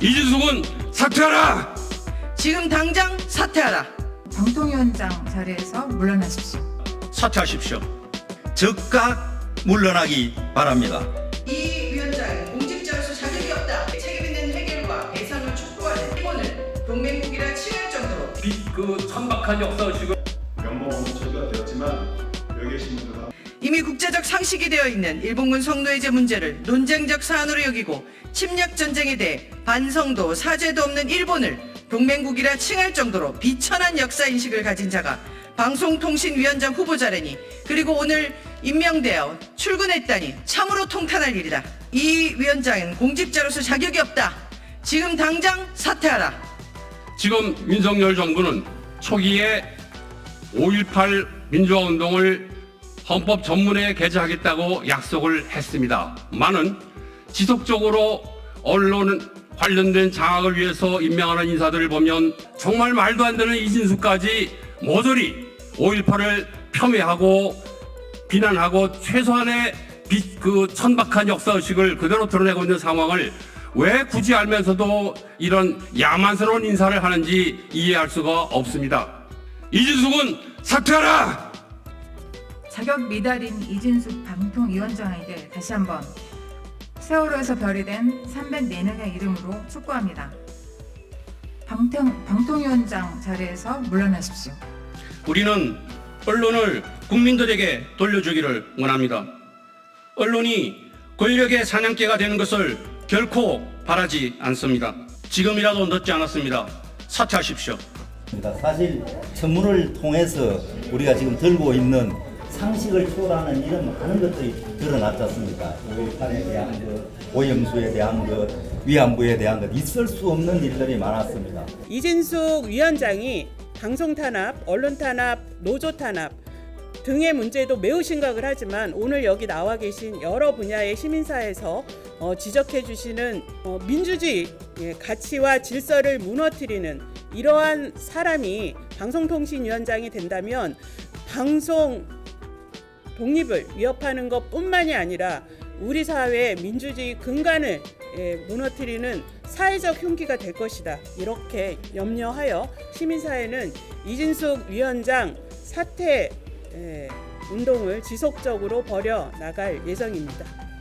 이진숙은 사퇴하라. 지금 당장 사퇴하라. 방통위원장 자리에서 물러나십시오. 사퇴하십시오. 즉각 물러나기 바랍니다. 이 위원장은 공직자로서 자격이 없다. 책임 있는 해결과 배상을 촉구하는 일본을 동맹국이라 칭할 정도로 그 천박한 역사의식을 이미 국제적 상식이 되어 있는 일본군 성노예제 문제를 논쟁적 사안으로 여기고 침략 전쟁에 대해 반성도 사죄도 없는 일본을 동맹국이라 칭할 정도로 비천한 역사 인식을 가진 자가 방송통신위원장 후보자라니 그리고 오늘 임명되어 출근했다니 참으로 통탄할 일이다. 이 위원장은 공직자로서 자격이 없다. 지금 당장 사퇴하라. 지금 윤석열 정부는 초기에 5.18 민주화 운동을 헌법 전문에 게재하겠다고 약속을 했습니다. 많은 지속적으로 언론 관련된 장악을 위해서 임명하는 인사들을 보면 정말 말도 안 되는 이진수까지 모조리 5.18을 폄훼하고 비난하고 최소한의 비- 그 천박한 역사의식을 그대로 드러내고 있는 상황을 왜 굳이 알면서도 이런 야만스러운 인사를 하는지 이해할 수가 없습니다. 이진숙은 사퇴하라! 자격 미달인 이진숙 방통위원장에 대해 다시 한번 세월호에서 별이 된 304명의 이름으로 촉구합니다. 방통, 방통위원장 자리에서 물러나십시오. 우리는 언론을 국민들에게 돌려주기를 원합니다. 언론이 권력의 사냥개가 되는 것을 결코 바라지 않습니다. 지금이라도 늦지 않았습니다. 사퇴하십시오. 있습니다. 사실 청문을 통해서 우리가 지금 들고 있는 상식을 초월하는 이런 많은 것들이 드러났지 않습니까? 5.18에 대한 것, 오염수에 대한 것, 위안부에 대한 것, 있을 수 없는 일들이 많았습니다. 이진숙 위원장이 방송 탄압, 언론 탄압, 노조 탄압 등의 문제도 매우 심각을 하지만 오늘 여기 나와 계신 여러 분야의 시민사에서 어, 지적해 주시는 어, 민주주의 예, 가치와 질서를 무너뜨리는 이러한 사람이 방송통신위원장이 된다면 방송 독립을 위협하는 것 뿐만이 아니라 우리 사회의 민주주의 근간을 예, 무너뜨리는 사회적 흉기가 될 것이다. 이렇게 염려하여 시민사회는 이진숙 위원장 사퇴 예, 운동을 지속적으로 벌여 나갈 예정입니다.